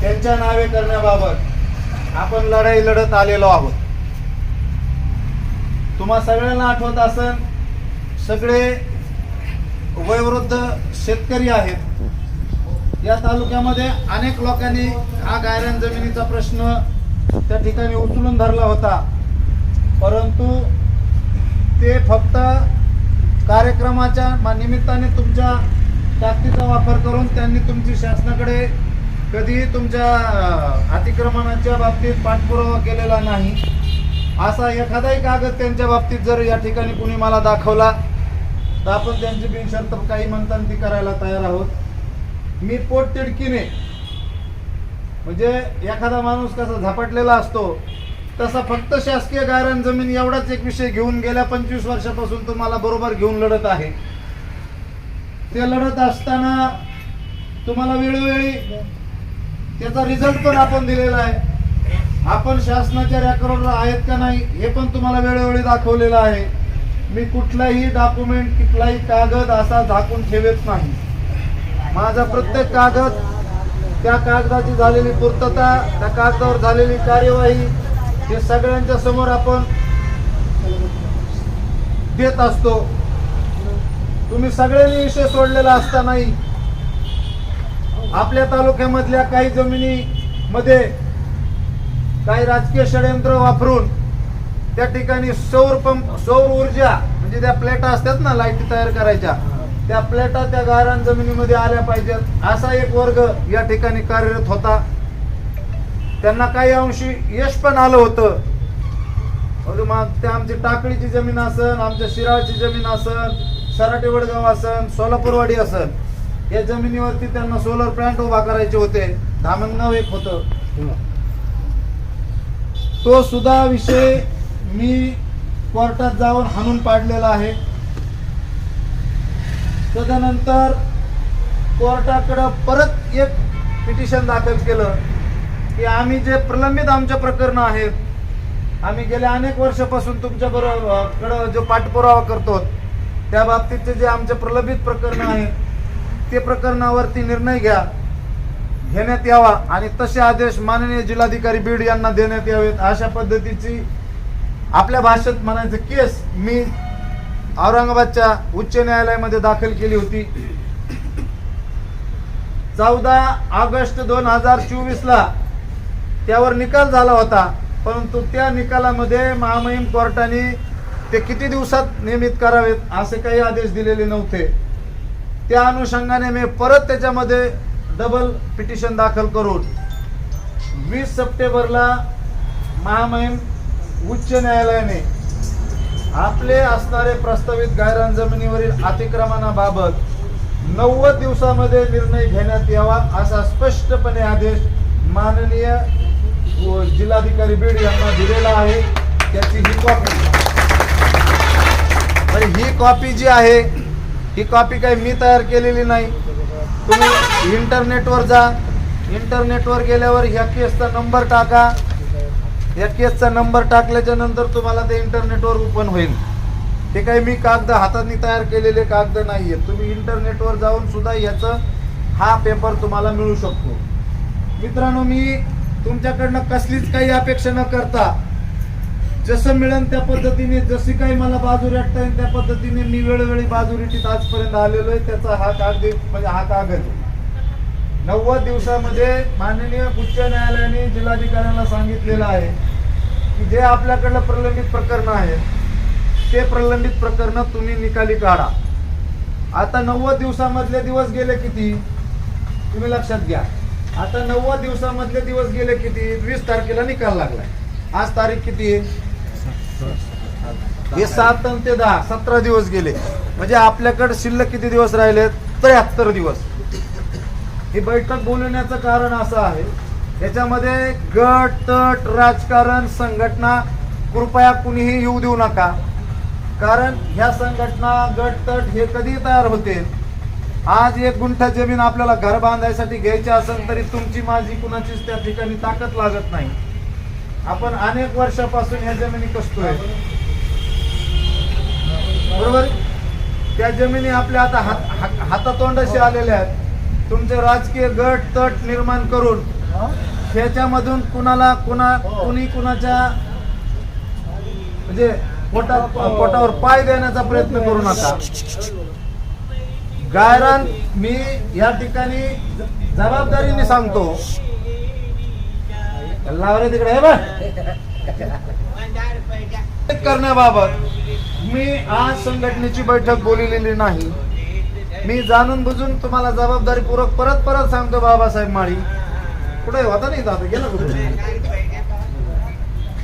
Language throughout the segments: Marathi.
त्यांच्या नावे करण्याबाबत आपण लढाई लढत आलेलो आहोत. तुम्हा सगळ्यांना आठवत असन सगळे वयोवृद्ध शेतकरी आहेत. या तालुक्यामध्ये अनेक लोकांनी हा गायरान जमिनीचा प्रश्न त्या ठिकाणी उचलून धरला होता. परंतु ते फक्त कार्यक्रमाच्या निमित्ताने तुमच्या ताकदीचा वापर करून त्यांनी तुमची शासनाकडे कधीही तुमच्या अतिक्रमणाच्या बाबतीत पाठपुरावा केलेला नाही. असा एखादाही कागद त्यांच्या बाबतीत जर या ठिकाणी कुणी मला दाखवला तर आपण त्यांची बिनशर्त काही म्हणताना ती करायला तयार आहोत. मी पोटतिडकीने म्हणजे एखादा माणूस कसा झपाटलेला असतो तसा फक्त शासकीय गायरान जमीन एवढाच एक विषय घेऊन गेल्या पंचवीस वर्षापासून तुम्हाला बरोबर घेऊन लढत आहे. ते लढत असताना तुम्हाला वेळोवेळी त्याचा रिझल्ट पण आपण दिलेला आहे. आपण शासनाच्या रेकॉर्डला आहेत का नाही हे पण तुम्हाला वेळोवेळी दाखवलेलं आहे. मी कुठलाही डॉक्युमेंट कुठलाही कागद असा झाकून ठेवत नाही. माझा प्रत्येक कागद त्या कागदाची झालेली पूर्तता त्या कागदावर झालेली कार्यवाही हे सगळ्यांच्या समोर आपण देत असतो. तुम्ही सगळ्यांनी विषय सोडलेला असतानाही आपल्या तालुक्यामधल्या काही जमिनीमध्ये काही राजकीय षडयंत्र वापरून त्या ठिकाणी सौर पंप सौर ऊर्जा म्हणजे त्या प्लेटा असतात ना लाईटी तयार करायच्या त्या प्लेटा त्या गारान जमिनीमध्ये आल्या पाहिजेत. असा एक वर्ग या ठिकाणी कार्यरत होता. त्यांना काही अंशी यश पण आलं होतं. मग ते आमची टाकळीची जमीन असन आमच्या शिराळची जमीन असन सराटे वडगाव असन सोलापूरवाडी असन या जमिनीवरती त्यांना सोलर प्लांट उभा करायचे होते. धामणगाव एक होतं. तो सुद्धा विषय मी कोर्टात जाऊन हाणून पाडलेला आहे. तदनंतर कोर्टाकडं परत एक पिटिशन दाखल केलं. की आम्ही जे प्रलंबित आमच्या प्रकरण आहेत आम्ही गेल्या अनेक वर्षापासून तुमच्या बरोबर जो पाठपुरावा करतो त्या बाबतीतचे जे आमचे प्रलंबित प्रकरण आहेत ते प्रकरणावरती निर्णय घ्या घेण्यात यावा आणि तसे आदेश माननीय जिल्हाधिकारी बीड यांना देण्यात यावेत. अशा पद्धतीची आपल्या भाषेत म्हणायचं केस मी औरंगाबादच्या उच्च न्यायालयामध्ये दाखल केली होती. चौदा ऑगस्ट दोन हजार चोवीस ला त्यावर निकाल झाला होता परंतु त्या निकालामध्ये महामहिम कोर्टाने ते किती दिवसात नियमित करावेत असे काही आदेश दिलेले नव्हते. त्या अनुषंगाने मी परत त्याच्यामध्ये डबल पिटिशन दाखल करून वीस सप्टेंबरला महामहिम उच्च न्यायालयाने आपले असणारे प्रस्तावित गायरान जमिनीवरील अतिक्रमणाबाबत नव्वद दिवसामध्ये निर्णय घेण्यात यावा असा स्पष्टपणे आदेश माननीय व जिल्हाधिकारी बीड यांना दिलेला आहे. त्याची ही कॉपी आणि ही कॉपी जी आहे ही कॉपी काही मी तयार केलेली नाही. तुम्ही इंटरनेटवर जा. इंटरनेटवर गेल्यावर ह्या केसचा नंबर टाका. या केसचा नंबर टाकल्याच्या नंतर तुम्हाला ते इंटरनेटवर ओपन होईल. ते काही मी कागद हाताने तयार केलेले कागद नाही आहेत तुम्ही इंटरनेटवर जाऊन सुद्धा याचं हा पेपर तुम्हाला मिळू शकतो. मित्रांनो मी तुमच्याकडनं कसलीच काही अपेक्षा न करता जसं मिळेल त्या पद्धतीने जशी काही मला बाजू रेटता येईल त्या पद्धतीने मी वेळोवेळी बाजू रेटीत आजपर्यंत आलेलो आहे. त्याचा हा कागद म्हणजे हा कागद आहे. नव्वद दिवसामध्ये माननीय उच्च न्यायालयाने जिल्हाधिकाऱ्यांना सांगितलेलं आहे की जे आपल्याकडलं प्रलंबित प्रकरण आहे ते प्रलंबित प्रकरण तुम्ही निकाली काढा. आता नव्वद दिवसामधले दिवस गेले किती? तुम्ही लक्षात घ्या. आता नव्वद दिवसामधले दिवस गेले किती? वीस तारखेला निकाल लागलाय. आज तारीख किती आहे? हे सात आणि ते दहा सतरा दिवस गेले. म्हणजे आपल्याकडे शिल्लक किती दिवस राहिले त्र्याहत्तर दिवस. ही बैठक बोलवण्याचं कारण असं आहे याच्यामध्ये गट तट राजकारण संघटना कृपया कुणीही येऊ देऊ नका. कारण ह्या संघटना गट तट हे कधी तयार होते. आज एक गुंठा जमीन आपल्याला घर बांधायसाठी घ्यायची असेल तरी तुमची माझी कुणाचीच त्या ठिकाणी ताकद लागत नाही. आपण अनेक वर्षापासून ह्या जमिनी कसतोय? बरोबर? त्या जमिनी आपल्या आता हात हात- हातातोंडाशी आलेल्या आहेत. तुमचे राजकीय गट तट निर्माण करून ह्याच्यामधून कुणाला कुणा कुणी कुणाच्या म्हणजे पोटा पोटावर पाय देण्याचा प्रयत्न करू नका. गायरान मी या ठिकाणी जबाबदारीने सांगतो. लावरे तिकडे हे बघ. करण्याबाबत मी आज संघटनेची बैठक बोललेली नाही. मी जाणून बुजून तुम्हाला जबाबदारी पूर्वक परत परत सांगतो बाबासाहेब माळी. कुठे होता नाही जातो गेला कुठे?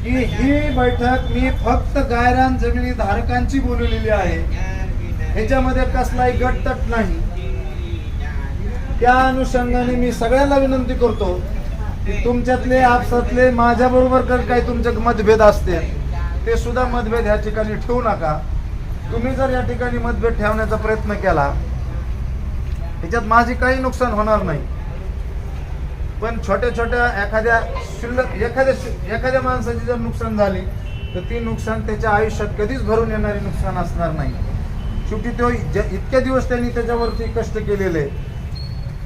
की ही बैठक मी फक्त गायरान जमिनी धारकांची बोलवलेली आहे. ह्याच्यामध्ये कसलाही गटतट नाही. त्या अनुषंगाने मी सगळ्यांना विनंती करतो. तुमच्यातले आपसातले माझ्या बरोबर काही तुमचे मतभेद असते ते सुद्धा मतभेद ह्या ठिकाणी ठेवू नका. तुम्ही जर या ठिकाणी मतभेद ठेवण्याचा प्रयत्न केला ह्याच्यात माझी काही नुकसान होणार नाही. पण छोट्या छोट्या एखाद्या शिल्लक एखाद्या एखाद्या माणसाची जर नुकसान झाली तर ती नुकसान त्याच्या आयुष्यात कधीच भरून येणारे नुकसान असणार नाही. शेवटी तो इतक्या दिवस त्यांनी त्याच्यावरती कष्ट केलेले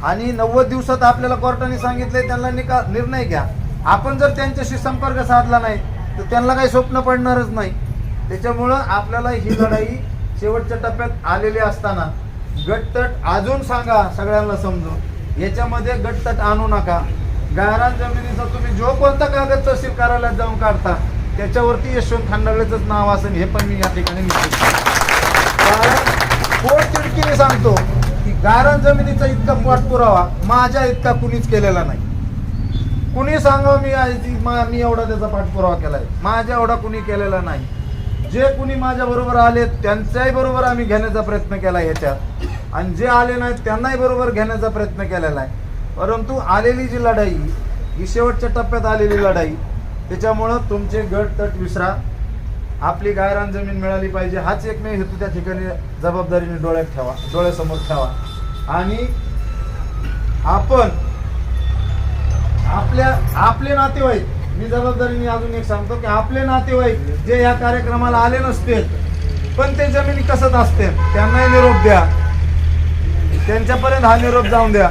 आणि नव्वद दिवसात आपल्याला कोर्टाने सांगितले त्यांना निका निर्णय घ्या. आपण जर त्यांच्याशी संपर्क साधला नाही तर त्यांना काही स्वप्न पडणारच नाही. त्याच्यामुळं आपल्याला ही लढाई शेवटच्या टप्प्यात आलेली असताना गटतट अजून सांगा सगळ्यांना समजून. याच्यामध्ये गटतट आणू नका. गायरान जमिनीचा तुम्ही जो कोणता कागद तहसील कार्यालयात जाऊन काढता त्याच्यावरती यशवंत खांडागळेचंच नाव असेल हे पण मी या ठिकाणी निश्चित कारण पोट तिडकीने सांगतो गारण जमिनीचा इतका पाठपुरावा माझ्या इतका कुणीच केलेला नाही. कुणी सांगावं मी मा- मी एवढा त्याचा पाठपुरावा केलाय? माझ्या एवढा कुणी केलेला नाही. जे कुणी माझ्या बरोबर आले त्यांच्याही बरोबर आम्ही घेण्याचा प्रयत्न केला ह्याच्यात आणि जे आले नाहीत त्यांनाही बरोबर घेण्याचा प्रयत्न केलेला आहे. परंतु आलेली जी लढाई ही शेवटच्या टप्प्यात आलेली लढाई त्याच्यामुळं तुमचे गट तट विसरा. आपली गायरान जमीन मिळाली पाहिजे हाच एकमेव हेतू त्या ठिकाणी जबाबदारीने डोळ्यात ठेवा डोळ्यासमोर ठेवा. आणि आपण आपल्या आपले नातेवाईक मी जबाबदारीने अजून एक सांगतो की आपले नातेवाईक जे या कार्यक्रमाला आले नसते पण ते जमिनी कसत असते त्यांनाही निरोप द्या. त्यांच्यापर्यंत हा निरोप जाऊन द्या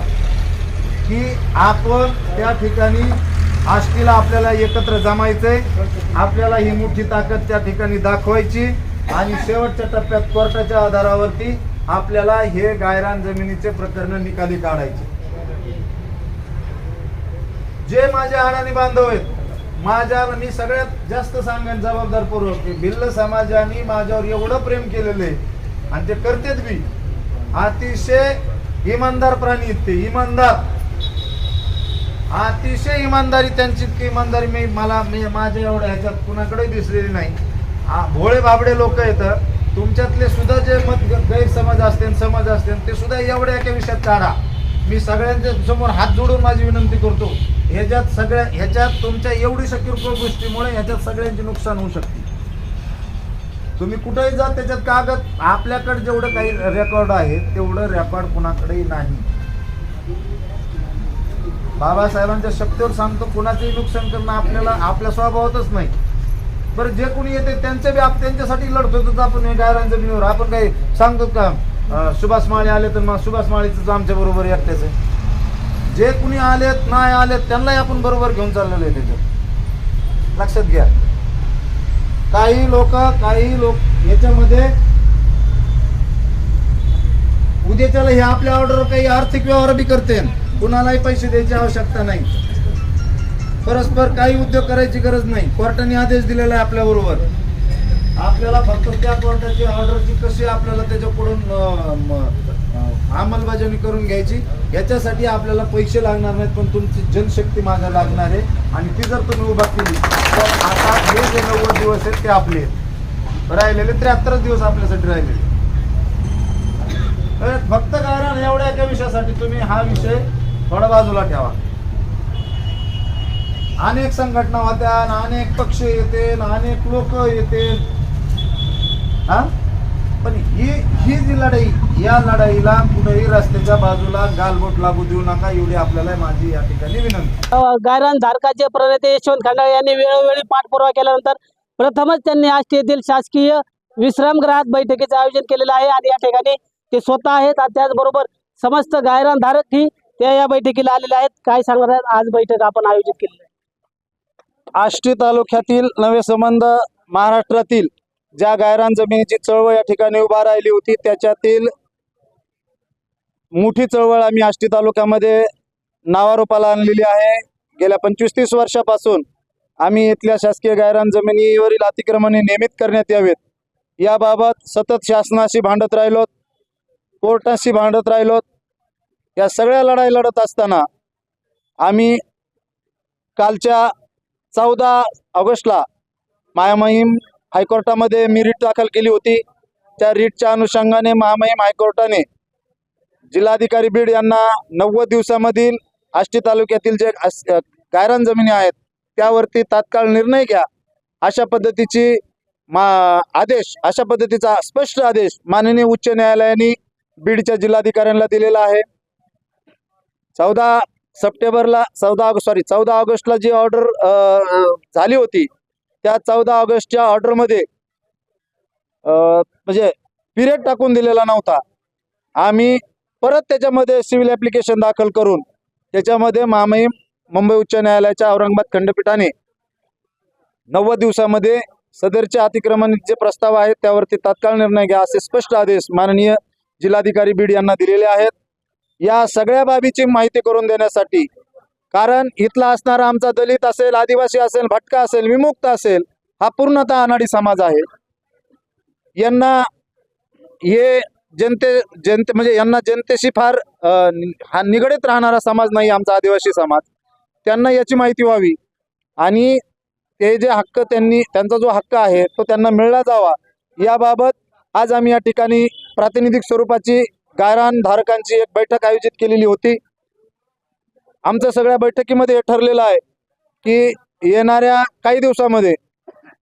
की आपण त्या ठिकाणी आष्टीला आपल्याला एकत्र जमायचंय. आपल्याला ही मोठी ताकद त्या ठिकाणी दाखवायची. आणि शेवटच्या टप्प्यात कोर्टाच्या आधारावरती आपल्याला हे गायरान जमिनीचे प्रकरण निकाली काढायचे. जे माझे अडाणी बांधव आहेत माझ्या मी सगळ्यात जास्त सांगेन जबाबदारपूर्वक की भिल्ल समाजाने माझ्यावर एवढं प्रेम केलेलं आहे आणि ते करतेत बी. अतिशय इमानदार प्राणी आहेत ते इमानदार. अतिशय इमानदारी त्यांची इमानदारी मी मला मी माझ्या एवढ्या ह्याच्यात कुणाकडे दिसलेली नाही. भोळे बाबडे लोक येतं तुमच्यातले सुद्धा जे मत ग- गैरसमज असतील समज असतील ते सुद्धा एवढ्या एका विषयात काढा. मी सगळ्यांच्या समोर हात जोडून माझी विनंती करतो ह्याच्यात सगळ्या ह्याच्यात तुमच्या एवढी किरकोळ गोष्टीमुळे ह्याच्यात सगळ्यांचे नुकसान होऊ शकते. तुम्ही कुठेही जा त्याच्यात कागद आपल्याकडे जेवढं काही रेकॉर्ड आहे तेवढं रेकॉर्ड कुणाकडेही नाही. बाबासाहेबांच्या शब्दावर सांगतो कुणाचंही नुकसान करणं आपल्याला आपल्या स्वभावातच नाही. बरं जे कोणी येते त्यांचे बी आप त्यांच्यासाठी लढतो तर आपण हे गायरान आपण काही सांगतो का? सुभाष माळे आले तर मग सुभाष माळेच आमच्या बरोबर एकट्याचं आहे. जे कुणी आलेत नाही आलेत त्यांनाही आपण बरोबर घेऊन चाललेलं आहे त्याच्यात लक्षात घ्या. काही लोक काही लोक याच्यामध्ये उद्याच्याला हे आपल्या ऑर्डर काही आर्थिक व्यवहार बी करते. कुणालाही पैसे द्यायची आवश्यकता नाही. परस्पर काही उद्योग करायची गरज नाही. कोर्टाने आदेश दिलेला आहे आपल्या बरोबर आपल्याला फक्त त्या कोर्टाची ऑर्डरची कशी आपल्याला त्याच्याकडून अंमलबजावणी करून घ्यायची याच्यासाठी आपल्याला पैसे लागणार नाहीत पण तुमची जनशक्ती माझ्या लागणार आहे. आणि ती जर तुम्ही उभा केली तर आता हे जे नव्वद दिवस आहेत ते आपले आहेत. राहिलेले त्र्याहत्तर दिवस आपल्यासाठी राहिलेले फक्त कारण एवढ्या एका विषयासाठी तुम्ही हा विषय थोडं बाजूला ठेवा. अनेक संघटना होत्या अनेक पक्ष येते अनेक लोक येते. हा? पण ही ही जी लढाई या लढाईला कुठेही रस्त्याच्या बाजूला गालबोट लागू देऊ नका एवढी आपल्याला माझी या ठिकाणी विनंती. गायरान धारकाचे प्रणेते यशवंत खंडाळे यांनी वेळोवेळी पाठपुरावा केल्यानंतर प्रथमच त्यांनी आष्टी येथील शासकीय विश्रामगृहात बैठकीचं आयोजन केलेलं आहे. आणि या ठिकाणी ते स्वतः आहेत आणि त्याचबरोबर समस्त गायरान धारक ही त्या या बैठकीला आलेल्या आहेत. काय सांगणार आहेत? आज बैठक आपण आयोजित केली आहे. आष्टी तालुक्यातील नवे संबंध महाराष्ट्रातील ज्या गायरान जमिनीची चळवळ या ठिकाणी उभा राहिली होती त्याच्यातील मोठी चळवळ आम्ही आष्टी तालुक्यामध्ये नावारूपाला आणलेली आहे. गेल्या पंचवीस तीस वर्षापासून आम्ही इथल्या शासकीय गायरान जमिनीवरील अतिक्रमणे नियमित करण्यात यावेत. याबाबत सतत शासनाशी भांडत राहिलोत कोर्टाशी भांडत राहिलोत या सगळ्या लढाई लढत असताना आम्ही कालच्या चौदा ऑगस्टला महामहिम हायकोर्टामध्ये मी रीट दाखल केली होती. त्या रीटच्या अनुषंगाने महामहिम हायकोर्टाने जिल्हाधिकारी बीड यांना नव्वद दिवसामधील आष्टी तालुक्यातील जे अस- गायरान जमिनी आहेत त्यावरती तात्काळ निर्णय घ्या अशा पद्धतीची मा आदेश अशा पद्धतीचा स्पष्ट आदेश माननीय उच्च न्यायालयाने बीडच्या जिल्हाधिकाऱ्यांना दिलेला आहे. चौदा सप्टेंबरला चौदा ऑगस्ट सॉरी चौदा ऑगस्टला जी ऑर्डर झाली होती त्या चौदा ऑगस्टच्या ऑर्डरमध्ये म्हणजे पिरियड टाकून दिलेला नव्हता. आम्ही परत त्याच्यामध्ये सिव्हिल ॲप्लिकेशन दाखल करून त्याच्यामध्ये मामई मुंबई उच्च न्यायालयाच्या औरंगाबाद खंडपीठाने नव्वद दिवसामध्ये सदरचे अतिक्रमण जे प्रस्ताव आहेत त्यावरती तात्काळ निर्णय घ्या असे स्पष्ट आदेश माननीय जिल्हाधिकारी बीड यांना दिलेले आहेत. या सगळ्या बाबीची माहिती करून देण्यासाठी. कारण इथला असणारा आमचा दलित असेल आदिवासी असेल भटका असेल विमुक्त असेल हा पूर्णतः अनाडी समाज आहे. यांना हे जनते जनते म्हणजे यांना जनतेशी फार हा निगडीत राहणारा समाज नाही आमचा आदिवासी समाज. त्यांना याची माहिती व्हावी. आणि ते जे हक्क त्यांनी त्यांचा जो हक्क आहे तो त्यांना मिळला जावा. याबाबत आज आम्ही या ठिकाणी प्रातिनिधिक स्वरूपाची गायरान धारकांची एक बैठक आयोजित केलेली होती. आमचं सगळ्या बैठकीमध्ये हे ठरलेलं आहे की येणाऱ्या काही दिवसामध्ये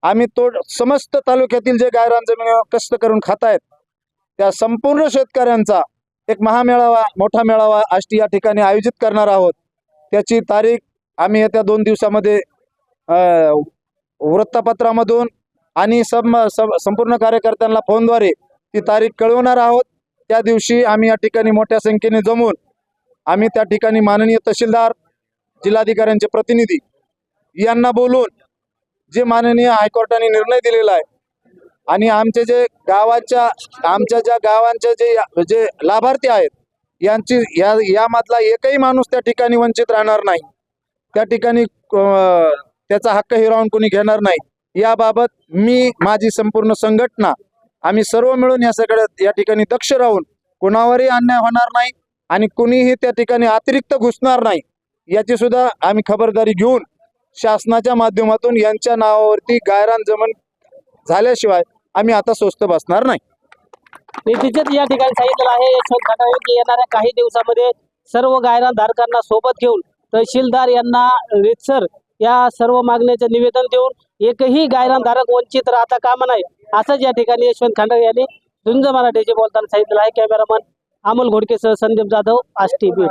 आम्ही तो समस्त तालुक्यातील जे गायरान जमिनीवर कष्ट करून खात आहेत त्या संपूर्ण शेतकऱ्यांचा एक महामेळावा मोठा मेळावा आष्टी या ठिकाणी आयोजित करणार आहोत. त्याची तारीख आम्ही येत्या दोन दिवसामध्ये वृत्तपत्रामधून आणि सम- संपूर्ण कार्यकर्त्यांना फोनद्वारे ती तारीख कळवणार आहोत. त्या दिवशी आम्ही या ठिकाणी मोठ्या संख्येने जमून आम्ही त्या ठिकाणी माननीय तहसीलदार जिल्हाधिकाऱ्यांचे प्रतिनिधी यांना बोलून जे माननीय हायकोर्टाने निर्णय दिलेला आहे आणि आमचे जे गावाच्या आमच्या ज्या गावांचे जे जे लाभार्थी आहेत यांची या यामधला एकही माणूस त्या ठिकाणी वंचित राहणार नाही. त्या ठिकाणी त्याचा हक्क हिरावून कोणी घेणार नाही. याबाबत मी माझी संपूर्ण संघटना आम्ही सर्व मिळून या सगळ्या या ठिकाणी दक्ष राहून कुणावरही अन्याय होणार नाही आणि कुणीही त्या ठिकाणी अतिरिक्त घुसणार नाही याची सुद्धा आम्ही खबरदारी घेऊन शासनाच्या माध्यमातून यांच्या नावावरती गायरान जमन झाल्याशिवाय आम्ही आता स्वस्त बसणार नाही. निश्चितच या ठिकाणी सांगितलं आहे यशवंत खंडाळे की येणाऱ्या काही दिवसामध्ये सर्व गायरान धारकांना सोबत घेऊन तहसीलदार यांना रितसर या सर्व मागण्याचे निवेदन देऊन एकही गायरानधारक वंचित राहता कामा नाही असंच या ठिकाणी यशवंत खंडाळे यांनी झुंज मराठीचे बोलताना सांगितलं आहे. कॅमेरामन अमोल घोडकेसह संदीप जाधव आष्टी बी